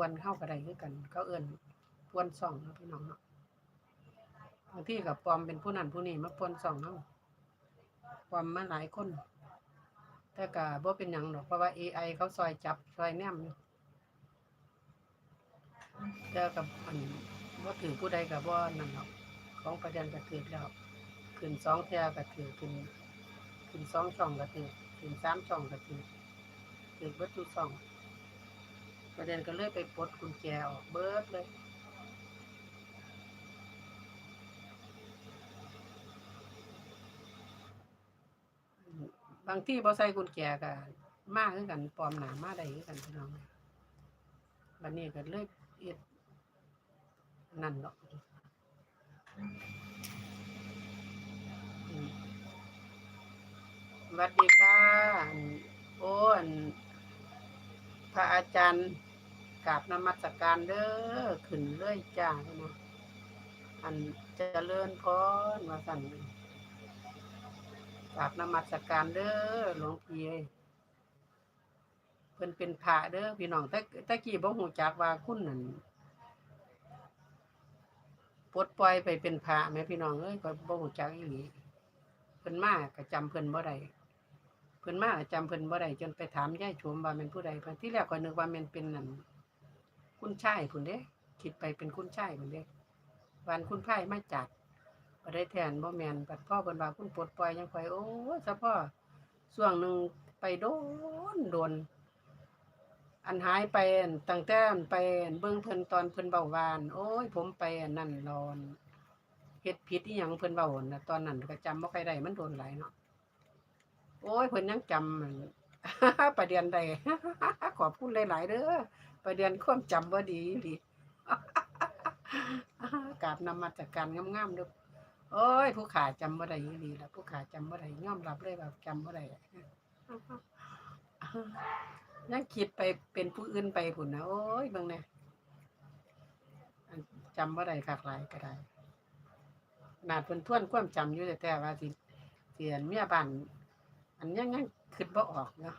วนเข้าก็ได้คือกัน เขาเอิ้นปวนซ่องเนาะพี่น้องเนาะบางที่ก็ปลอมเป็นผู้นั้นผู้นี้มาปวนซ่องเฮาปลอมมาหลายคน แต่ก็บ่เป็นหยังดอกเพราะว่า AI เขาซอยจับซอยแนมอยู่แต่กับอันบ่ถือผู้ใดก็บ่นั่นหรอกของประเด็นก็ถือแล้วขึ้นสองเทื่อก็ถือขึ้นขึ้นสองช่องก็ถือขึ้นสามช่องก็ถือถือเบิดทุกช่อง ประเด็นก็เลยไปปลดกุญแจออกเบิดเลยบางที่บ่ใส่กุญแจก็มาคือกันปลอมหนามากได้คือกันพี่น้องบัดนี้ก็เลยเอ็ดนั่นดอกสวัสดีค่ะโอ้นพระอาจารย์ กราบนมัสการเด้อขึ้นเรื่อยจ้าเนาะอันเจริญพรว่าสั่นกราบนมัสการเด้อหลวงพี่เอ้เพิ่นเป็นพระเด้อพี่น้องแต่แต่กี้บ่ฮู้จักว่าคุณนั่นปลดปล่อยไปเป็นพระแม่พี่น้องเอ้ยก็บ่ฮู้จักอีหลีเพิ่นมาก็จำเพิ่นบ่ได้เพิ่นมากจำเพิ่นบ่ได้จนไปถามยายชมว่าแม่นผู้ใดเพิ่นที่แรกก็นึกว่าแม่นเป็นนั่น คุณชายพุ่นเด้คิดไปเป็นคุณชายพุ่นเด้วันคุณไพายมาจัดบ่ได้แทนบ่แมนบัดพ่อเพิ่นว่าคุณปลดปล่อยจังค่อยโอ้ซะพ่อช่วงหนึ่งไปโดนโดน อันหายไปอั่นตั้งแต่ไปอั่นเบิ่งเพิ่นตอนเพิ่นเว้าหวาน โอ้ย ผมไปนั่นรอนเฮ็ดผิดอีหยังเพิ่นเว้าน่ะตอนนั้นก็จำบ่ค่อยได้มันโดนหลายเนาะโอ้ยเพิ่นยังจำประเด็นได้ขอบคุณหลาย ๆเด้อ ประเด็นความจำบ่าดีอีกาบนำมัสการงามๆด้อโอ้ย ผู้ขาจำบ่ได้อีหลีล่ะผู้ขาจำบ่าได้ยอมรับเลยว่าจำบ่าได้ยังคิดไปเป็นผู้อื่นไปพุ่นนะโอ้ยบิ่งแน่อันจำบ่ได้คักหลายก็ได้ขนาดเพิ่นทวนความจำอยู่แต่แต่ว่าสิเสียนเมียบ้านอันยังยังคิดบ่ออกเนาะ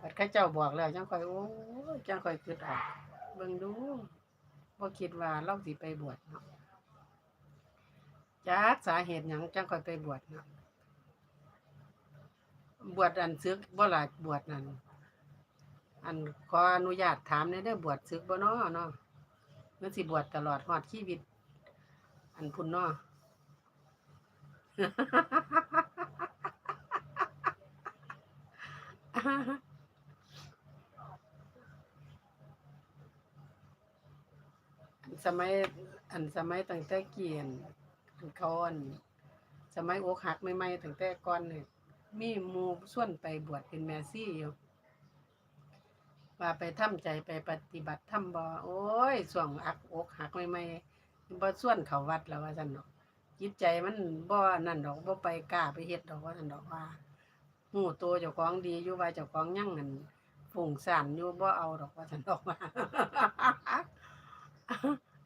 บัดเขาเจ้าบอกแล้วจังคอยโอ้ยจังคอยคิดออกเบิ่งดูบ่คิดว่าเราสิไปบวชเนาะจากสาเหตุหยังจังคอยไปบวชเนาะบวชอันซึกบ่ล่ะบวชนั่นอันขออนุญาตถามในอยเด้บวชซึกบ่เนาะเนาะมันสิบวชตลอดฮอดชีวิต อันพุ่นเนาะ อัน สมัยอันสมัยตั้งแต่เกียนอันเขาอันสมัยอกหักใหม่ๆตั้งแต่ก่อนนี่มีหมู่ส่วนไปบวชเป็นแม่ซี่อยู่ว่าไปทำใจไปปฏิบัติธรรมบ่โอ้ยส่วงอักอกหักใหม่ๆบ่ส่วนเขาวัดแล้วว่าซั่นดอกจิตใจมันบ่นั่นดอกบ่ไปกล้าไปเฮ็ดดอกว่าซั่นดอกว่าฮู้ตัวเจ้าของดีอยู่ว่าเจ้าของยังนั่นฝุ่งซ่านอยู่บ่เอาดอกว่าซั่นดอกว่า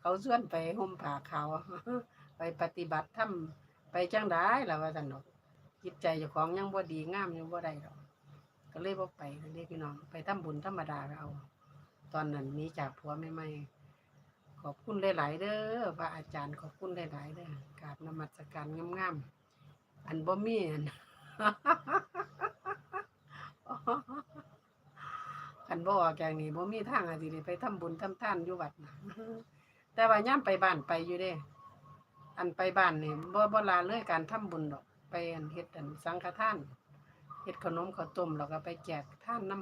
เขาส่วนไปห่มผ้าขาวไปปฏิบัติธรรมไปจังได๋ล่ะว่าซั่นดอกจิตใจเจ้าของยังบ่ดีงามยังบ่ได้ดอกก็เลยบ่ไปนั่นเด้พี่น้อง ไปทำบุญธรรมดาก็เอา ตอนนั้นนี้จากผัวใหม่ขอบคุณหลายๆเด้อพระอาจารย์ขอบคุณหลายๆเด้อกราบนมัสการงามๆอันบ่มีอันคันบ่ออกอย่างนี้บ่มีทางอาสิได้ไปทำบุญทำท่านอยู่วัดนะ แต่ว่ายามไปบ้านไปอยู่เด้ อันไปบ้านนี่บ่บ่ลาเลยการทำบุญดอก ไปอันเฮ็ดอันสังฆทานเฮ็ดขนมข้าวต้มแล้วก็ไปแจกท่านน้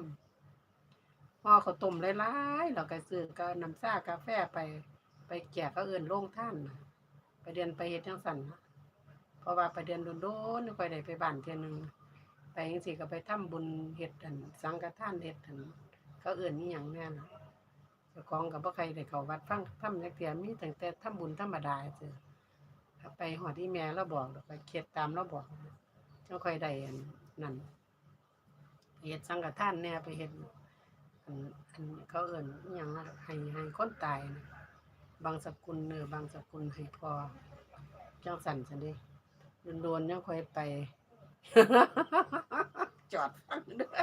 ำห่อข้าวต้มหลายๆแล้วก็ซื้อก็น้ำชากาแฟไปไปแจกเขาเอิ้นโรงท่านไปเรียนไปเฮ็ดจังซั่นเพราะว่าไปเดือนโดนๆค่อยได้ไปบ้านเทื่อหนึงไปจังซี่ก็ไปทำบุญเฮ็ดอันสังฆทานเฮ็ดอันเขาเอิ้นอีหยังแน่นะ เจ้าของก็บ่ใครได้เขาวัดฟังทำจักเที่ยมีตั้งแต่ทำบุญธรรมดาซื่อไปหอดที่แม่เราบอกไปเขียดตามเราบอกเจ้าค่อยได้นั่นเฮ็ดสังฆทานแหน่ไปเฮ็ดอันอันเขาเอิ่นอหย่างนะให้ให้คนตายนะบางสกุลเนื้อบางสกุลให้พอจังสั่นสันดิโดนๆยังค่อยไป จอดฟังเด้อ